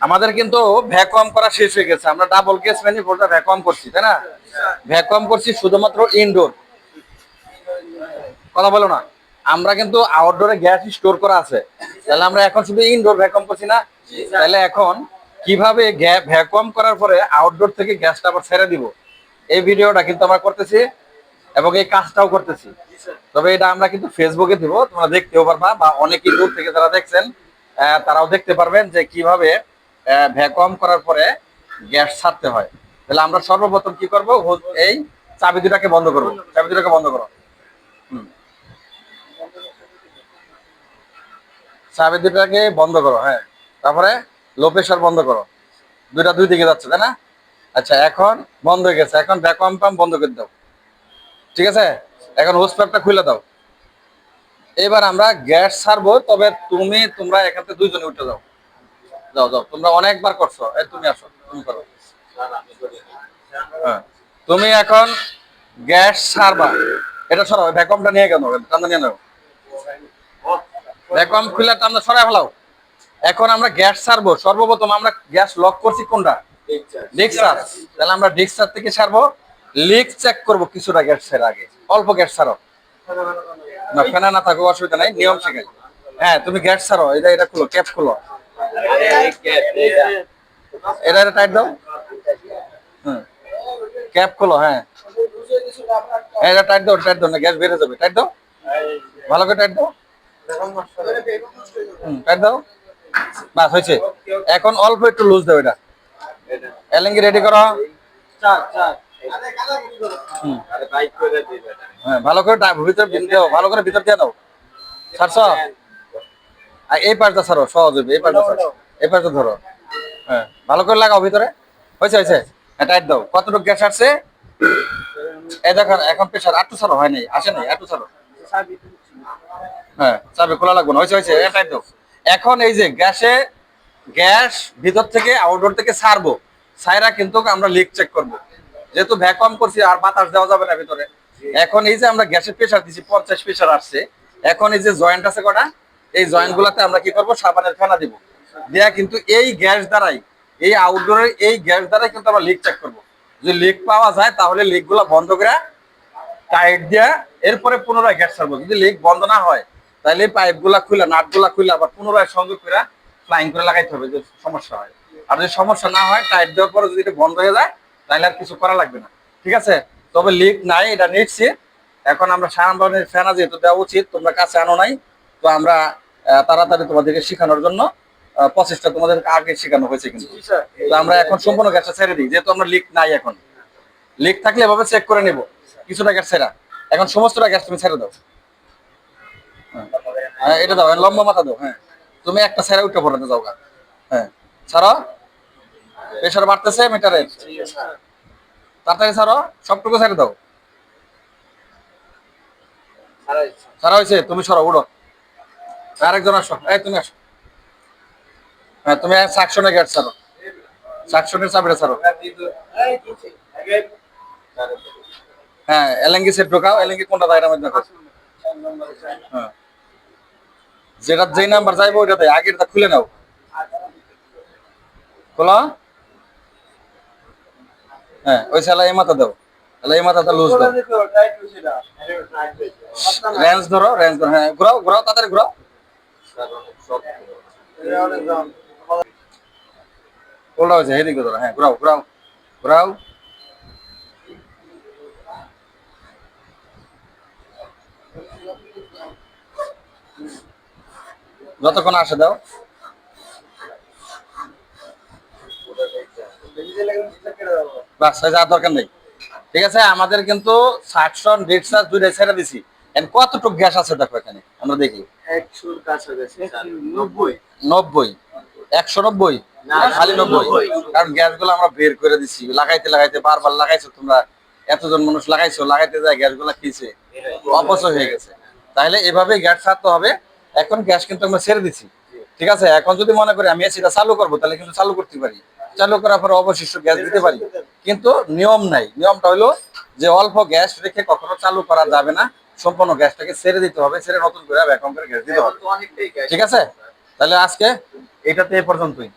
আমাদের কিন্তু ভ্যাকুয়াম করা শেষ হয়ে গেছে। আমরা ডাবল কেস ম্যানিফোল্ডটা ভ্যাকুয়াম করছি, তাই না? ভ্যাকুয়াম করছি শুধুমাত্র ইনডোর কথা বলো না। আমরা কিন্তু আউটডোরে গ্যাস স্টোর করা আছে। তাহলে আমরা এখন শুধু ইনডোর ভ্যাকুয়াম করছি না? তাহলে এখন কীভাবে ভ্যাকুয়াম করার পরে আউটডোর থেকে গ্যাসটা আবার ছেড়ে দিব? এই ভিডিওটা কিন্তু আমরা করতেছি এবং এই কাজটাও করতেছি। তবে এটা আমরা কিন্তু ফেসবুকে দিব, তোমরা দেখতেও পারবা বা অনেকেই দূর থেকে যারা দেখছেন তারাও দেখতে পারবেন যে কীভাবে ভ্যাকুয়াম করার পরে গ্যাস ছাড়তে হয়। তাহলে আমরা সর্বপ্রথম কি করব? এই চাবি দুটাকে বন্ধ করব। চাবি দুটাকে বন্ধ করো। চাবি দুটাকে বন্ধ করো হ্যাঁ। তারপরে লো প্রেশার বন্ধ করো। দুইটা দুই দিকে যাচ্ছে, তাই না? আচ্ছা এখন বন্ধ হয়ে গেছে। এখন ভ্যাকুয়াম পাম্প বন্ধ করে দাও। ঠিক আছে? এখন হোস পাইপটা খুলে দাও। এবার আমরা গ্যাস ছাড়বো, তবে তুমি, তোমরা এখান থেকে দুইজনে উঠে যাও। যাও যাও, তোমরা অনেকবার করছ। তুমি আসো, তুমি করো। হ্যাঁ। তুমি এখন গ্যাস ছাড়বা। এটা সরাও ভ্যাকুয়ামটা নিয়ে কেন টান্দা নিয়ে নাও। ভ্যাকুয়াম খুলে টান্দা সরাই ফেলাও। এখন আমরা গ্যাস ছাড়বো, সর্বপ্রথম আমরা গ্যাস লক করছি কোনটা? ডিক্সার তাহলে আমরা ডিক্সার থেকে ছাড়বো। লিক চেক করব কিছুটা গ্যাস ছাড়ার আগে। অল্প গ্যাস ছাড়ো। না, ফেনা না থাকুক, অসুবিধা নাই, নিয়ম শেখাই। হ্যাঁ তুমি গ্যাস ছাড়ো এটা এটা খুলো, ক্যাপ খুলো। এটা এটা টাইট দাও হুম। ক্যাপ খোলো হ্যাঁ। হ্যাঁ এটা টাইট দাও টাইট দাও না গ্যাস বেড়ে যাবে। টাইট দাও ভালো করে টাইট দাও টাইট দাও বাস, হয়েছে। এখন অল্প একটু লুজ দাও এটা। এলেঙ্গি রেডি করো। হ্যাঁ ভালো করে ভিতর দাও, ভালো করে ভিতর দিয়ে দাও। ছাড়ছ? এই পাশটা ছাড়ো, সহজ হবে, এই পাশটা ছাড়ো। পাশটা ধরো। হ্যাঁ ভালো করে লাগাও ভিতরে। হয়েছে হয়েছে। হ্যাঁ টাইট দাও। কতটুকু গ্যাস আসছে? এই দেখো এখন প্রেশার আটটু ছাড়ো, হয় নাই, আসে নাই আটটু ছাড়ো। হ্যাঁ চাবি খোলা লাগবে না। হয়েছে হয়েছে এটা দাও। এখন এই যে গ্যাসে গ্যাস ভিতর থেকে আউটডোর থেকে ছাড়বো। ছাইরা কিন্তু আমরা লিক চেক করব। যেহেতু ভ্যাকুয়াম করছি, আর বাতাস দেওয়া যাবে না ভিতরে। এখন এই যে আমরা গ্যাসের প্রেশার দিছি, পঞ্চাশ প্রেশার আসছে। এখন এই যে জয়েন্ট আছে কটা, এই জয়েন্ট গুলাতে আমরা কি করব? সাবানের ফেনা দিব। দেয়া কিন্তু এই গ্যাস দ্বারাই, এই আউটডোরের এই গ্যাস দ্বারাই কিন্তু আমরা লিক চেক করব। যদি লিক পাওয়া যায়, তাহলে লিকগুলা বন্ধ করে টাইট দিয়া এরপরে পুনরায় গ্যাস ছাড়বো। যদি লিক বন্ধ না হয়, তাহলে পাইপগুলা খুলে নাটগুলা খুলে আবার পুনরায় সংযোগ করে ফ্লাইং করে লাগাইতে হবে, যদি সমস্যা হয়। আর যদি সমস্যা না হয় টাইট দেওয়ার পরে যদি এটা বন্ধ হয়ে যায়, তাহলে আর কিছু করা লাগবে না। ঠিক আছে? তবে লিক নাই, এটা নিচ্ছি এখন আমরা সারাম্বানের ফেনা যেহেতু দেওয়া উচিত, তোমরা কাছে আনো নাই, তো আমরা তাড়াতাড়ি তোমাদেরকে শেখানোর জন্য প্রচেষ্টা তোমাদেরকে আগে শেখানো হয়েছে কিন্তু। তো আমরা এখন সম্পূর্ণ গ্যাসটা ছেড়ে দিই যেহেতু আমরা লিক নাই এখন। লিক থাকলে এভাবে চেক করে নিব কিছুটা গ্যাস ছেড়া। এখন সমস্তটা গ্যাস তুমি ছেড়ে দাও। হ্যাঁ। হ্যাঁ এটা দাও লম্বা মাথা দাও হ্যাঁ। তুমি একটা ছেড়ে উঠে পড়াতে যাও হ্যাঁ। ছাড়ো। প্রেশার বাড়তেছে মিটারের তাড়াতাড়ি ছাড়ো সবটুকু ছেড়ে দাও। ছাড়া হয়েছে তুমি সরো উড়ো আরেকজন আসো। এই তুমি আসো। হ্যাঁ তুমি সাকশনে গেট ছাড়ো। সাকশনের চাবিটা ছাড়ো। হ্যাঁ এলেঙ্গি সেট ঢোকাও, এলেঙ্গি কোনটা দায়রা মধ্যে হ্যাঁ। যেটা যেই নাম্বার চাইব ওইটাতে আগেরটা খুলে নাও। খোলো। হ্যাঁ ওই শালা এই মাথা দাও। তাহলে এই মাথাটা লুজ দাও। রেঞ্জ ধরো রেঞ্জ ধরো। হ্যাঁ ঘুরাও ঘুরাও, তাড়াতাড়ি ঘুরাও। উল্টা হয়েছে এদিকে ধরো হ্যাঁ ঘুরাও ঘুরাও ঘুরাও। যতক্ষণ আসে দাও। বাস যাওয়ার দরকার নেই। ঠিক আছে আমাদের কিন্তু দুইটাই ছেড়ে দিছি। এন্ড কতটুকু গ্যাস আছে দেখো এখানে আমরা দেখি। নব্বই। একশো নব্বই। খালি নব্বই। কারণ গ্যাসগুলো আমরা বের করে দিছি। লাগাইতে লাগাইতে বারবার লাগাইছো তোমরা। এতজন মানুষ লাগাইছো লাগাইতে যায় গ্যাসগুলা কিছে অপচয় হয়ে গেছে। তাহলে এভাবে গ্যাস ছাড়তে হবে। এখন গ্যাস কিন্তু আমরা ছেড়ে দিছি। ঠিক আছে? এখন যদি মনে করি আমি সেটা চালু করব তাহলে কিন্তু চালু করতে পারি। চালু করার পরে অবশিষ্ট গ্যাস দিতে পারি। কিন্তু নিয়ম নাই। নিয়মটা হলো যে অল্প গ্যাস রেখে কখনো চালু করা যাবে না। সম্পূর্ণ গ্যাসটাকে ছেড়ে দিতে হবে। ছেড়ে নতুন করে ভ্যাকুয়াম করে গ্যাস দিতে হবে। ঠিক আছে? তাহলে আজকে এটাতে এ পর্যন্তই।